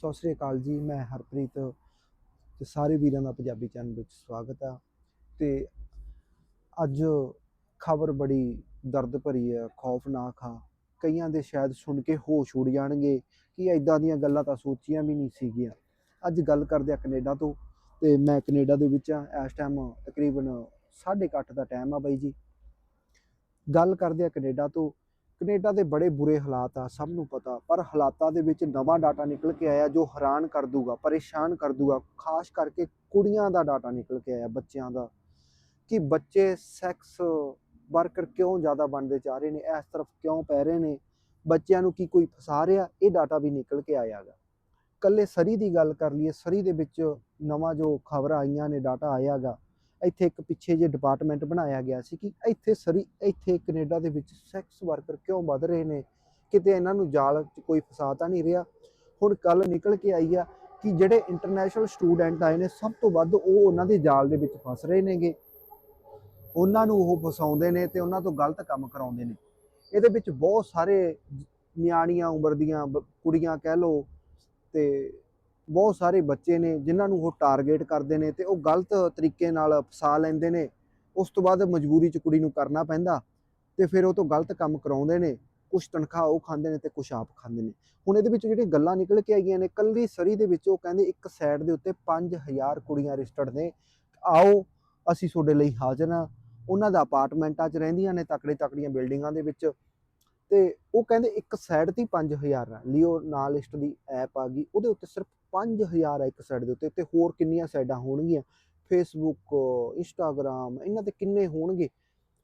ਸਤਿ ਸ੍ਰੀ ਅਕਾਲ ਜੀ, ਮੈਂ ਹਰਪ੍ਰੀਤ ਤੇ ਸਾਰੇ ਵੀਰਾਂ ਦਾ ਪੰਜਾਬੀ ਚੈਨਲ ਵਿੱਚ ਸਵਾਗਤ ਆ। ਤੇ ਅੱਜ ਖਬਰ ਬੜੀ ਦਰਦ ਭਰੀ ਹੈ ਖੌਫਨਾਕ ਆ। ਕਈਆਂ ਦੇ ਸ਼ਾਇਦ ਸੁਣ ਕੇ ਹੋਸ਼ ਉੱਡ ਜਾਣਗੇ ਕਿ ਐਦਾਂ ਦੀਆਂ ਗੱਲਾਂ ਤਾਂ ਸੋਚੀਆਂ ਵੀ ਨਹੀਂ ਸੀਗੀਆਂ। ਅੱਜ ਗੱਲ ਕਰਦੇ ਆ ਕੈਨੇਡਾ ਤੋਂ ਤੇ ਮੈਂ ਕੈਨੇਡਾ ਦੇ ਵਿੱਚ ਆ, ਇਸ ਟਾਈਮ ਤਕਰੀਬਨ 8:30 ਦਾ ਟਾਈਮ ਆ ਬਾਈ ਜੀ। ਗੱਲ ਕਰਦੇ ਆ ਕੈਨੇਡਾ ਤੋਂ ਕੈਨੇਡਾ ਦੇ ਬੜੇ ਬੁਰੇ ਹਾਲਾਤ ਆ, ਸਭ ਨੂੰ ਪਤਾ, ਪਰ ਹਾਲਾਤਾਂ ਦੇ ਵਿੱਚ ਨਵਾਂ ਡਾਟਾ ਨਿਕਲ ਕੇ ਆਇਆ ਜੋ ਹੈਰਾਨ ਕਰ ਦੂਗਾ, ਪਰੇਸ਼ਾਨ ਕਰ ਦੂਗਾ, ਖਾਸ ਕਰਕੇ ਕੁੜੀਆਂ ਦਾ ਡਾਟਾ ਨਿਕਲ ਕੇ ਆਇਆ, ਬੱਚਿਆਂ ਦਾ, ਕਿ ਬੱਚੇ ਸੈਕਸ ਵਰਕਰ ਕਿਉਂ ਜ਼ਿਆਦਾ ਬਣਦੇ ਜਾ ਰਹੇ ਨੇ, ਇਸ ਤਰਫ ਕਿਉਂ ਪੈ ਰਹੇ ਨੇ, ਬੱਚਿਆਂ ਨੂੰ ਕੀ ਕੋਈ ਫਸਾ ਰਿਹਾ, ਇਹ ਡਾਟਾ ਵੀ ਨਿਕਲ ਕੇ ਆਇਆਗਾ ਕੱਲੇ ਸਰੀ ਦੀ ਗੱਲ ਕਰ ਲਈਏ, ਸਰੀ ਦੇ ਵਿੱਚ ਨਵਾਂ ਜੋ ਖਬਰਾਂ ਆਈਆਂ ਨੇ, ਡਾਟਾ ਆਇਆਗਾ ਇੱਥੇ ਇੱਕ ਪਿੱਛੇ ਜੇ ਡਿਪਾਰਟਮੈਂਟ ਬਣਾਇਆ ਗਿਆ ਸੀ ਕਿ ਇੱਥੇ ਸਰੀ, ਇੱਥੇ ਕੈਨੇਡਾ ਦੇ ਵਿੱਚ ਸੈਕਸ ਵਰਕਰ ਕਿਉਂ ਵੱਧ ਰਹੇ ਨੇ? ਕਿਤੇ ਇਹਨਾਂ ਨੂੰ ਜਾਲ 'ਚ ਕੋਈ ਫਸਾ ਤਾਂ ਨਹੀਂ ਰਿਹਾ? ਹੁਣ ਕੱਲ ਨਿਕਲ ਕੇ ਆਈ ਆ ਕਿ ਜਿਹੜੇ ਇੰਟਰਨੈਸ਼ਨਲ ਸਟੂਡੈਂਟ ਆਏ ਨੇ, ਸਭ ਤੋਂ ਵੱਧ ਉਹ ਉਹਨਾਂ ਦੇ ਜਾਲ ਦੇ ਵਿੱਚ ਫਸ ਰਹੇ ਨੇਗੇ। ਉਹਨਾਂ ਨੂੰ ਉਹ ਫਸਾਉਂਦੇ ਨੇ ਤੇ ਉਹਨਾਂ ਤੋਂ ਗਲਤ ਕੰਮ ਕਰਾਉਂਦੇ ਨੇ। ਇਹਦੇ ਵਿੱਚ ਬਹੁਤ ਸਾਰੇ ਨਿਆਣੀਆਂ, ਉਮਰ ਦੀਆਂ ਬ- ਕੁੜੀਆਂ ਕਹਿ ਲਓ ਤੇ ਬਹੁਤ ਸਾਰੇ ਬੱਚੇ ਨੇ ਜਿਨ੍ਹਾਂ ਨੂੰ ਉਹ ਟਾਰਗੇਟ ਕਰਦੇ ਨੇ ਤੇ ਉਹ ਗਲਤ ਤਰੀਕੇ ਨਾਲ ਫਸਾ ਲੈਂਦੇ ਨੇ, ਉਸ ਤੋਂ ਬਾਅਦ ਮਜਬੂਰੀ 'ਚ ਕੁੜੀ ਨੂੰ ਕਰਨਾ ਪੈਂਦਾ ਤੇ ਫਿਰ ਉਹ ਤੋਂ ਗਲਤ ਕੰਮ ਕਰਾਉਂਦੇ ਨੇ ਕੁਝ ਤਨਖਾਹ ਉਹ ਖਾਂਦੇ ਨੇ ਤੇ ਕੁਝ ਆਪ ਖਾਂਦੇ ਨੇ। ਹੁਣ ਇਹਦੇ ਵਿੱਚ ਜਿਹੜੀਆਂ ਗੱਲਾਂ ਨਿਕਲ ਕੇ ਆਈਆਂ ਨੇ, ਕੱਲੀ ਸਰੀ ਦੇ ਵਿੱਚ ਉਹ ਕਹਿੰਦੇ ਇੱਕ ਸਾਈਡ ਦੇ ਉੱਤੇ 5000 ਕੁੜੀਆਂ ਰਜਿਸਟਰਡ ਨੇ, ਆਓ ਅਸੀਂ ਤੁਹਾਡੇ ਲਈ ਹਾਜ਼ਰ ਹਾਂ। ਉਹਨਾਂ ਦਾ ਅਪਾਰਟਮੈਂਟਾਂ 'ਚ ਰਹਿੰਦੀਆਂ ਨੇ ਤਕੜੇ ਤਕੜੀਆਂ ਬਿਲਡਿੰਗਾਂ ਦੇ ਵਿੱਚ। ਤੇ ਉਹ ਕਹਿੰਦੇ ਇੱਕ ਸਾਈਡ ਦੀ ਹੀ 5000 ਆ। ਲਿਓ ਨਾਲ ਲਿਸਟ ਦੀ ਐਪ ਆ ਗਈ, ਉਹਦੇ ਉੱਤੇ ਸਿਰਫ 5000 ਆ ਇੱਕ ਸਾਈਡ ਦੇ ਉੱਤੇ, ਤੇ ਹੋਰ ਕਿੰਨੀਆਂ ਸਾਈਡਾਂ ਹੋਣਗੀਆਂ? ਫੇਸਬੁੱਕ ਇੰਸਟਾਗ੍ਰam ਇਹਨਾਂ ਤੇ ਕਿੰਨੇ ਹੋਣਗੇ?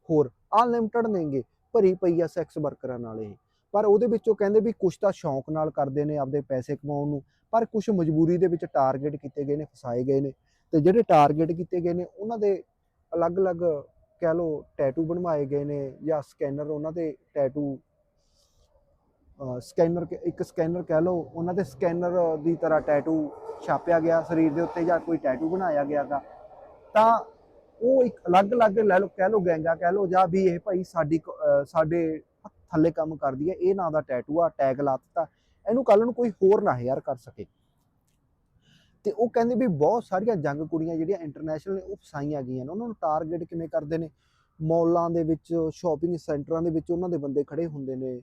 ਹੋਰ ਅਨਲਿਮਟਿਡ ਨੇਗੇ, ਭਰੀ ਪਈ ਆ ਸੈਕਸ ਵਰਕਰਾਂ ਨਾਲ ਇਹ। ਪਰ ਉਹਦੇ ਵਿੱਚੋਂ ਕਹਿੰਦੇ ਵੀ ਕੁਝ ਤਾਂ ਸ਼ੌਂਕ ਨਾਲ ਕਰਦੇ ਨੇ ਆਪਦੇ ਪੈਸੇ ਕਮਾਉਣ ਨੂੰ, ਪਰ ਕੁਝ ਮਜਬੂਰੀ ਦੇ ਵਿੱਚ ਟਾਰਗੇਟ ਕੀਤੇ ਗਏ ਨੇ, ਫਸਾਏ ਗਏ ਨੇ। ਤੇ ਜਿਹੜੇ ਟਾਰਗੇਟ ਕੀਤੇ ਗਏ ਨੇ, ਉਹਨਾਂ ਦੇ ਅਲੱਗ-ਅਲੱਗ ਕਹਿ ਲਓ ਟੈਟੂ ਬਣਵਾਏ ਗਏ ਨੇ ਜਾਂ ਸਕੈਨਰ ਉਹਨਾਂ ਦੇ ਟੈਟੂ ਸਕੈਨਰ ਇੱਕ ਸਕੈਨਰ ਕਹਿ ਲਓ, ਉਹਨਾਂ ਦੇ ਸਕੈਨਰ ਦੀ ਤਰ੍ਹਾਂ ਟੈਟੂ ਛਾਪਿਆ ਗਿਆ, ਸਰੀਰ ਦੇ ਉੱਤੇ ਜਾਂ ਕੋਈ ਟੈਟੂ ਬਣਾਇਆ ਗਿਆ ਗਿਆਗਾ ਤਾਂ ਉਹ ਇੱਕ ਅਲੱਗ-ਅਲੱਗ ਲੈ ਲਓ, ਕਹਿ ਲਓ ਗੈਂਗਾ ਕਹਿ ਲਓ ਜਾਂ ਵੀ ਇਹ ਭਾਈ ਸਾਡੀ ਸਾਡੇ ਥੱਲੇ ਕੰਮ ਕਰਦੀ ਹੈ, ਇਹ ਨਾਂ ਦਾ ਟੈਟੂ ਆ ਟੈਗ ਲਾ ਦਿੱਤਾ। ਇਹਨੂੰ ਕੱਲ ਨੂੰ ਕੋਈ ਹੋਰ ਨਾ ਯਾਰ ਕਰ ਸਕੇ। ਤੇ ਉਹ ਕਹਿੰਦੇ ਵੀ ਬਹੁਤ ਸਾਰੀਆਂ ਜੰਗ ਕੁੜੀਆਂ ਜਿਹੜੀਆਂ ਇੰਟਰਨੈਸ਼ਨਲ ਨੇ, ਉਹ ਫਸਾਈਆਂ ਗਈਆਂ ਨੇ। ਉਹਨਾਂ ਨੂੰ ਟਾਰਗੇਟ ਕਿਵੇਂ ਕਰਦੇ ਨੇ? ਮੌਲਾਂ ਦੇ ਵਿੱਚ ਸ਼ਾਪਿੰਗ ਸੈਂਟਰਾਂ ਦੇ ਵਿੱਚ ਉਹਨਾਂ ਦੇ ਬੰਦੇ ਖੜੇ ਹੁੰਦੇ ਨੇ।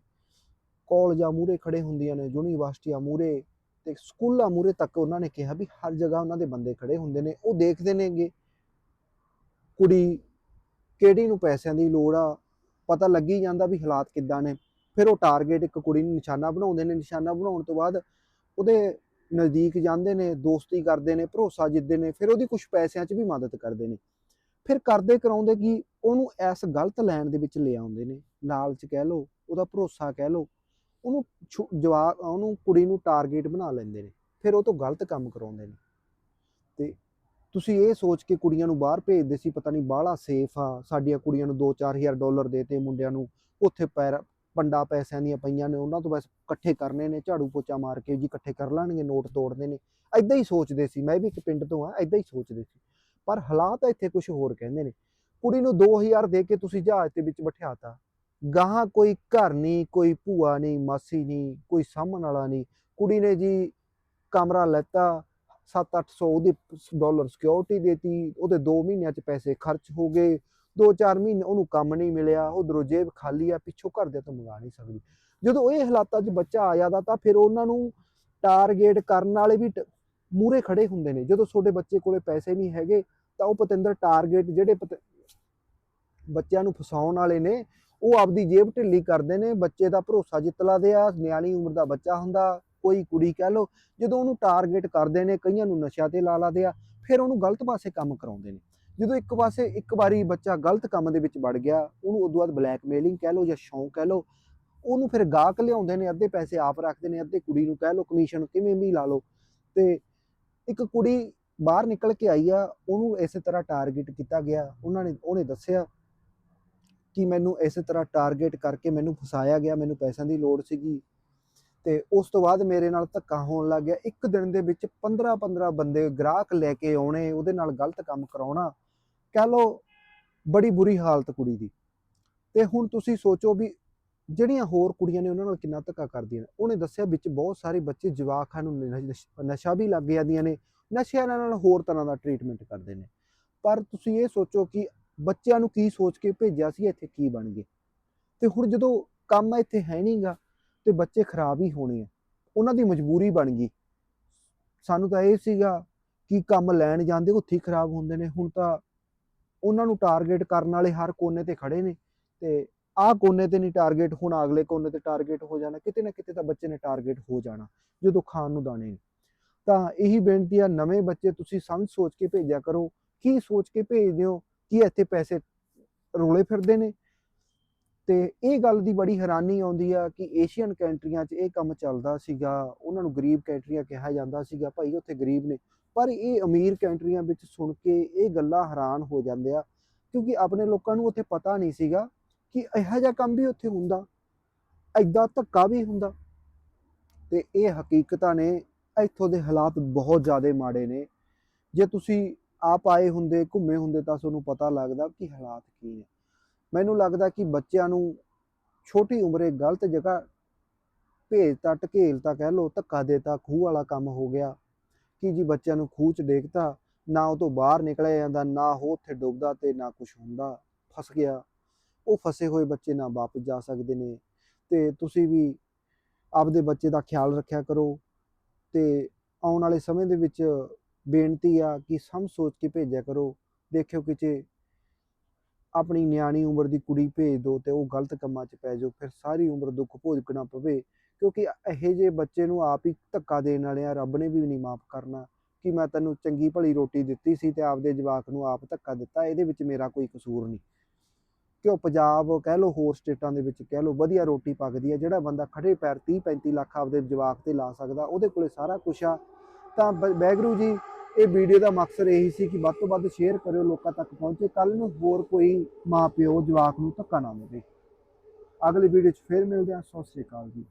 ਕਾਲਜਾਂ ਮੂਰੇ ਖੜੇ ਹੁੰਦੀਆਂ ਨੇ, ਯੂਨੀਵਰਸਿਟੀਆਂ ਮੂਰੇ ਤੇ ਸਕੂਲਾਂ ਮੂਰੇ ਤੱਕ ਉਹਨਾਂ ਨੇ ਕਿਹਾ ਵੀ ਹਰ ਜਗ੍ਹਾ ਉਹਨਾਂ ਦੇ ਬੰਦੇ ਖੜੇ ਹੁੰਦੇ ਨੇ, ਉਹ ਦੇਖਦੇ ਨੇਗੇ। ਕੁੜੀ ਕਿਹੜੀ ਨੂੰ ਪੈਸਿਆਂ ਦੀ ਲੋੜ ਆ? ਪਤਾ ਲੱਗੀ ਜਾਂਦਾ ਵੀ ਹਾਲਾਤ ਕਿੱਦਾਂ ਨੇ। ਫਿਰ ਉਹ ਟਾਰਗੇਟ ਇੱਕ ਕੁੜੀ ਨੂੰ ਨਿਸ਼ਾਨਾ ਬਣਾਉਂਦੇ ਨੇ, ਨਿਸ਼ਾਨਾ ਬਣਾਉਣ ਤੋਂ ਬਾਅਦ ਉਹਦੇ ਨਜ਼ਦੀਕ ਜਾਂਦੇ ਨੇ, ਦੋਸਤੀ ਕਰਦੇ ਨੇ, ਭਰੋਸਾ ਜਿੱਦੇ ਨੇ, ਫਿਰ ਉਹਦੀ ਕੁਝ ਪੈਸਿਆਂ 'ਚ ਵੀ ਮਦਦ ਕਰਦੇ ਨੇ। ਫਿਰ ਕਰਦੇ ਕਰਾਉਂਦੇ ਕਿ ਉਹਨੂੰ ਇਸ ਗਲਤ ਲਾਈਨ ਦੇ ਵਿੱਚ ਲੈ ਆਉਂਦੇ ਨੇ। ਲਾਲਚ ਕਹਿ ਲਓ, ਉਹਦਾ ਭਰੋਸਾ ਕਹਿ ਲਓ ਉਹਨੂੰ ਛੁ- ਜਵਾਕ, ਉਹਨੂੰ ਕੁੜੀ ਨੂੰ ਟਾਰਗੇਟ ਬਣਾ ਲੈਂਦੇ ਨੇ। ਫਿਰ ਉਹ ਤੋਂ ਗਲਤ ਕੰਮ ਕਰਾਉਂਦੇ ਨੇ। ਤੇ ਤੁਸੀਂ ਇਹ ਸੋਚ ਕੇ ਕੁੜੀਆਂ ਨੂੰ ਬਾਹਰ ਭੇਜਦੇ ਸੀ, ਪਤਾ ਨਹੀਂ ਬਾਹਲਾ ਸੇਫ ਆ, ਸਾਡੀਆਂ ਕੁੜੀਆਂ ਨੂੰ 2-4000 ਡਾਲਰ ਦੇਤੇ ਮੁੰਡਿਆਂ ਨੂੰ, ਉੱਥੇ ਪੈਰ, ਪੰਡਾ ਪੈਸਿਆਂ ਦੀਆਂ ਪਈਆਂ ਨੇ, ਉਹਨਾਂ ਤੋਂ ਬਸ ਇਕੱਠੇ ਕਰਨੇ ਨੇ, ਝਾੜੂ ਪੋਚਾ ਮਾਰ ਕੇ ਜੀ ਇਕੱਠੇ ਕਰ ਲੈਣਗੇ, ਨੋਟ ਤੋੜਦੇ ਨੇ। ਐਦਾਂ ਹੀ ਸੋਚਦੇ ਸੀ, ਮੈਂ ਵੀ ਇੱਕ ਪਿੰਡ ਤੋਂ ਆ ਐਦਾਂ ਹੀ ਸੋਚਦੇ ਸੀ। ਪਰ ਹਾਲਾਤ ਇੱਥੇ ਕੁਝ ਹੋਰ ਕਹਿੰਦੇ ਨੇ। ਕੁੜੀ ਨੂੰ 2000 ਦੇ ਕੇ ਤੁਸੀਂ ਜਹਾਜ਼ ਦੇ ਵਿੱਚ ਬਿਠਾਤਾ। ਗਾਹਾਂ ਕੋਈ ਘਰ ਨਹੀਂ, ਕੋਈ ਭੂਆ ਨਹੀਂ, ਮਾਸੀ ਨਹੀਂ, ਕੋਈ ਸਾਂਭਣ ਵਾਲਾ ਨਹੀਂ। ਕੁੜੀ ਨੇ ਜੀ ਕਮਰਾ ਲੈਤਾ 7-800 ਉਹਦੀ ਡਾਲਰ ਸਿਕਿਉਰਿਟੀ ਦੇਤੀ, ਉਹਦੇ 2 ਮਹੀਨਿਆਂ ਚ ਪੈਸੇ ਖਰਚ ਹੋ ਗਏ। 2-4 ਮਹੀਨੇ ਉਹਨੂੰ ਕੰਮ ਨਹੀਂ ਮਿਲਿਆ, ਉਧਰੋਂ ਜੇਬ ਖਾਲੀ ਆ, ਪਿੱਛੋਂ ਘਰਦਿਆਂ ਤੋਂ ਮੰਗਾ ਨਹੀਂ ਸਕਦੀ। ਜਦੋਂ ਇਹ ਹਾਲਾਤਾਂ 'ਚ ਬੱਚਾ ਆ ਜਾਂਦਾ ਤਾਂ ਫਿਰ ਉਹਨਾਂ ਨੂੰ ਟਾਰਗੇਟ ਕਰਨ ਵਾਲੇ ਵੀ ਮੂਰੇ ਖੜੇ ਹੁੰਦੇ ਨੇ। ਜਦੋਂ ਤੁਹਾਡੇ ਬੱਚੇ ਕੋਲੇ ਪੈਸੇ ਨਹੀਂ ਹੈਗੇ, ਤਾਂ ਉਹ ਪਤੰਦਰ ਟਾਰਗੇਟ ਜਿਹੜੇ ਪਤ- ਬੱਚਿਆਂ ਨੂੰ ਫਸਾਉਣ ਵਾਲੇ ਨੇ ਉਹ ਆਪਦੀ ਜੇਬ ਢਿੱਲੀ ਕਰਦੇ ਨੇ, ਬੱਚੇ ਦਾ ਭਰੋਸਾ ਜਿੱਤ ਲਾਦੇ ਆ, ਨਿਆਣੀ ਉਮਰ ਦਾ ਬੱਚਾ ਹੁੰਦਾ, ਕੋਈ ਕੁੜੀ ਕਹਿ ਲਓ, ਜਦੋਂ ਉਹਨੂੰ ਟਾਰਗੇਟ ਕਰਦੇ ਨੇ, ਕਈਆਂ ਨੂੰ ਨਸ਼ਿਆਂ ਤੇ ਲਾ ਲਾਦੇ ਆ, ਫਿਰ ਉਹਨੂੰ ਗਲਤ ਪਾਸੇ ਕੰਮ ਕਰਾਉਂਦੇ ਨੇ। ਜਦੋਂ ਇੱਕ ਪਾਸੇ ਇੱਕ ਵਾਰੀ ਬੱਚਾ ਗਲਤ ਕੰਮ ਦੇ ਵਿੱਚ ਵੜ ਗਿਆ, ਉਹਨੂੰ ਉਦੋਂ ਬਾਅਦ ਬਲੈਕਮੇਲਿੰਗ ਕਹਿ ਲਓ ਜਾਂ ਸ਼ੌਂਕ ਕਹਿ ਲਓ, ਉਹਨੂੰ ਫਿਰ ਗਾਹਕ ਲਿਆਉਂਦੇ ਨੇ, ਅੱਧੇ ਪੈਸੇ ਆਪ ਰੱਖਦੇ ਨੇ, ਅੱਧੇ ਕੁੜੀ ਨੂੰ ਕਹਿ ਲਓ ਕਮਿਸ਼ਨ ਕਿਵੇਂ ਵੀ ਲਾ ਲਓ। ਤੇ ਇੱਕ ਕੁੜੀ ਬਾਹਰ ਨਿਕਲ ਕੇ ਆਈ ਆ, ਉਹਨੂੰ ਇਸੇ ਤਰ੍ਹਾਂ ਟਾਰਗੇਟ ਕੀਤਾ ਗਿਆ, ਉਹਨਾਂ ਨੇ, ਉਹਨੇ ਦੱਸਿਆ ਕਿ ਮੈਨੂੰ ਇਸੇ ਤਰ੍ਹਾਂ ਟਾਰਗੇਟ ਕਰਕੇ ਮੈਨੂੰ ਫਸਾਇਆ ਗਿਆ, ਮੈਨੂੰ ਪੈਸਿਆਂ ਦੀ ਲੋੜ ਸੀਗੀ। ਤੇ ਉਸ ਤੋਂ ਬਾਅਦ ਮੇਰੇ ਨਾਲ ਧੱਕਾ ਹੋਣ ਲੱਗ ਗਿਆ। ਇੱਕ ਦਿਨ ਦੇ ਵਿੱਚ 15 15 ਬੰਦੇ ਗ੍ਰਾਹਕ ਲੈ ਕੇ ਆਉਣੇ, ਉਹਦੇ ਨਾਲ ਗਲਤ ਕੰਮ ਕਰਾਉਣਾ। ਕਹਿ ਲਓ, ਬੜੀ ਬੁਰੀ ਹਾਲਤ ਕੁੜੀ ਦੀ। ਤੇ ਹੁਣ ਤੁਸੀਂ ਸੋਚੋ ਵੀ ਜਿਹੜੀਆਂ ਹੋਰ ਕੁੜੀਆਂ ਨੇ ਉਹਨਾਂ ਨਾਲ ਕਿੰਨਾ ਧੱਕਾ ਕਰਦੀਆਂ ਨੇ। ਉਹਨੇ ਦੱਸਿਆ ਵਿੱਚ ਬਹੁਤ ਸਾਰੇ ਬੱਚੇ ਜਵਾਕਾਂ ਨੂੰ ਨਸ਼ਾ ਵੀ ਲੱਗ ਜਾਂਦੀਆਂ ਨੇ। ਨਸ਼ਿਆਂ ਨਾਲ ਹੋਰ ਤਰ੍ਹਾਂ ਦਾ ਟ੍ਰੀਟਮੈਂਟ ਕਰਦੇ ਨੇ। ਪਰ ਤੁਸੀਂ ਇਹ ਸੋਚੋ ਕਿ ਬੱਚਿਆਂ ਨੂੰ ਕੀ ਸੋਚ ਕੇ ਭੇਜਿਆ ਸੀ, ਇੱਥੇ ਕੀ ਬਣ ਗਏ? ਤੇ ਹੁਣ ਜਦੋਂ ਕੰਮ ਇੱਥੇ ਹੈ ਨਹੀਂਗਾ ਤੇ ਬੱਚੇ ਖਰਾਬ ਹੀ ਹੋਣੇ ਆ। ਉਹਨਾਂ ਦੀ ਮਜਬੂਰੀ ਬਣ ਗਈ। ਸਾਨੂੰ ਤਾਂ ਇਹ ਸੀਗਾ ਕਿ ਕੰਮ ਲੈਣ ਜਾਂਦੇ ਉੱਥੇ ਹੀ ਖਰਾਬ ਹੁੰਦੇ ਨੇ। ਹੁਣ ਤਾਂ ਉਹਨਾਂ ਨੂੰ ਟਾਰਗੇਟ ਕਰਨ ਵਾਲੇ ਹਰ ਕੋਨੇ ਤੇ ਖੜੇ ਨੇ ਤੇ ਆਹ ਕੋਨੇ ਤੇ ਨਹੀਂ ਟਾਰਗੇਟ ਹੁਣ ਅਗਲੇ ਕੋਨੇ ਤੇ ਟਾਰਗੇਟ ਹੋ ਜਾਣਾ। ਕਿਤੇ ਨਾ ਕਿਤੇ ਤਾਂ ਬੱਚੇ ਨੇ ਟਾਰਗੇਟ ਹੋ ਜਾਣਾ, ਜਦੋਂ ਖਾਣ ਨੂੰ ਦਾਣੇ ਨੇ। ਤਾਂ ਇਹੀ ਬੇਨਤੀ ਆ, ਨਵੇਂ ਬੱਚੇ ਤੁਸੀਂ ਸਮਝ ਸੋਚ ਕੇ ਭੇਜਿਆ ਕਰੋ। ਕੀ ਸੋਚ ਕੇ ਭੇਜਦੇ ਹੋ? ਕੀ ਇੱਥੇ ਪੈਸੇ ਰੋਲੇ ਫਿਰਦੇ ਨੇ? ਤੇ ਇਹ ਗੱਲ ਦੀ ਬੜੀ ਹੈਰਾਨੀ ਆਉਂਦੀ ਆ ਕਿ ਏਸ਼ੀਅਨ ਕੰਟਰੀਆਂ 'ਚ ਇਹ ਕੰਮ ਚੱਲਦਾ ਸੀਗਾ, ਉਹਨਾਂ ਨੂੰ ਗਰੀਬ ਕੰਟਰੀਆਂ ਕਿਹਾ ਜਾਂਦਾ ਸੀਗਾ, ਭਾਈ ਉੱਥੇ ਗਰੀਬ ਨੇ। ਪਰ ਇਹ ਅਮੀਰ ਕੰਟਰੀਆਂ ਵਿੱਚ ਸੁਣ ਕੇ ਇਹ ਗੱਲਾਂ ਹੈਰਾਨ ਹੋ ਜਾਂਦੇ ਆ, ਕਿਉਂਕਿ ਆਪਣੇ ਲੋਕਾਂ ਨੂੰ ਉੱਥੇ ਪਤਾ ਨਹੀਂ ਸੀਗਾ ਕਿ ਇਹੋ ਜਿਹਾ ਕੰਮ ਵੀ ਉੱਥੇ ਹੁੰਦਾ ਐਦਾਂ ਧੱਕਾ ਵੀ ਹੁੰਦਾ। ਤੇ ਇਹ ਹਕੀਕਤਾਂ ਨੇ, ਇੱਥੋਂ ਦੇ ਹਾਲਾਤ ਬਹੁਤ ਜ਼ਿਆਦਾ ਮਾੜੇ ਨੇ। ਜੇ ਤੁਸੀਂ ਆਪ ਆਏ ਹੁੰਦੇ, ਘੁੰਮੇ ਹੁੰਦੇ ਤਾਂ ਤੁਹਾਨੂੰ ਪਤਾ ਲੱਗਦਾ ਕਿ ਹਾਲਾਤ ਕੀ ਨੇ। ਮੈਨੂੰ ਲੱਗਦਾ ਕਿ ਬੱਚਿਆਂ ਨੂੰ ਛੋਟੀ ਉਮਰੇ ਗਲਤ ਜਗ੍ਹਾ ਭੇਜਤਾ ਢਕੇਲਤਾ ਕਹਿ ਲਓ, ਧੱਕਾ ਦੇਤਾ ਖੂਹ ਵਾਲਾ ਕੰਮ ਹੋ ਗਿਆ। ਕਿ ਜੀ ਬੱਚਿਆਂ ਨੂੰ ਖੂਹ ਚ ਡੇਕਤਾ, ਨਾ ਉਹ ਤੋਂ ਬਾਹਰ ਨਿਕਲਿਆ ਜਾਂਦਾ, ਨਾ ਉਹ ਉੱਥੇ ਡੁੱਬਦਾ ਤੇ ਨਾ ਕੁਝ ਹੁੰਦਾ, ਫਸ ਗਿਆ। ਉਹ ਫਸੇ ਹੋਏ ਬੱਚੇ ਨਾ ਵਾਪਸ ਜਾ ਸਕਦੇ ਨੇ। ਤੇ ਤੁਸੀਂ ਵੀ ਆਪਦੇ ਬੱਚੇ ਦਾ ਖਿਆਲ ਰੱਖਿਆ ਕਰੋ ਤੇ ਆਉਣ ਵਾਲੇ ਸਮੇਂ ਦੇ ਵਿੱਚ ਬੇਨਤੀ ਆ ਕਿ ਸਮਝ ਸੋਚ ਕੇ ਭੇਜਿਆ ਕਰੋ। ਦੇਖਿਓ ਕਿਤੇ ਆਪਣੀ ਨਿਆਣੀ ਉਮਰ ਦੀ ਕੁੜੀ ਭੇਜ ਦਿਓ ਤੇ ਉਹ ਗਲਤ ਕੰਮਾਂ 'ਚ ਪੈ ਜਾਓ ਫਿਰ ਸਾਰੀ ਉਮਰ ਦੁੱਖ ਭੋਗਣਾ ਪਵੇ। ਕਿਉਂਕਿ ਇਹੋ ਜਿਹੇ ਬੱਚੇ ਨੂੰ ਆਪ ਹੀ ਧੱਕਾ ਦੇਣ ਵਾਲੇ ਆ, ਰੱਬ ਨੇ ਵੀ ਨਹੀਂ ਮਾਫ ਕਰਨਾ। ਕਿ ਮੈਂ ਤੈਨੂੰ ਚੰਗੀ ਭਲੀ ਰੋਟੀ ਦਿੱਤੀ ਸੀ ਤੇ ਆਪਦੇ ਜਵਾਕ ਨੂੰ ਆਪ ਧੱਕਾ ਦਿੱਤਾ, ਇਹਦੇ ਵਿੱਚ ਮੇਰਾ ਕੋਈ ਕਸੂਰ ਨਹੀਂ। ਕਿਉਂ ਪੰਜਾਬ ਕਹਿ ਲਓ ਹੋਰ ਸਟੇਟਾਂ ਦੇ ਵਿੱਚ ਕਹਿ ਲਓ ਵਧੀਆ ਰੋਟੀ ਪੱਕਦੀ ਹੈ ਜਿਹੜਾ ਬੰਦਾ ਖੜੇ ਪੈਰ 30 35 ਲੱਖ ਆਪਦੇ ਜਵਾਕ ਤੇ ਲਾ ਸਕਦਾ, ਉਹਦੇ ਕੋਲੇ ਸਾਰਾ ਕੁਝ ਆ। ਤਾਂ ਬ- ਵਾਹਿਗੁਰੂ ਜੀ ਇਹ ਵੀਡੀਓ ਦਾ ਮਕਸਦ ਇਹੀ ਸੀ ਕਿ ਵੱਧ ਤੋਂ ਵੱਧ ਸ਼ੇਅਰ ਕਰਿਓ, ਲੋਕਾਂ ਤੱਕ ਪਹੁੰਚੇ। ਕੱਲ ਨੂੰ ਹੋਰ ਕੋਈ ਮਾਂ ਪਿਓ ਜਵਾਕ ਨੂੰ ਧੱਕਾ ਨਾ ਦੇਵੇ। ਅਗਲੀ ਵੀਡੀਓ 'ਚ ਫੇਰ ਮਿਲਦੇ ਹਾਂ। ਸਤਿ ਸ਼੍ਰੀ ਅਕਾਲ ਜੀ।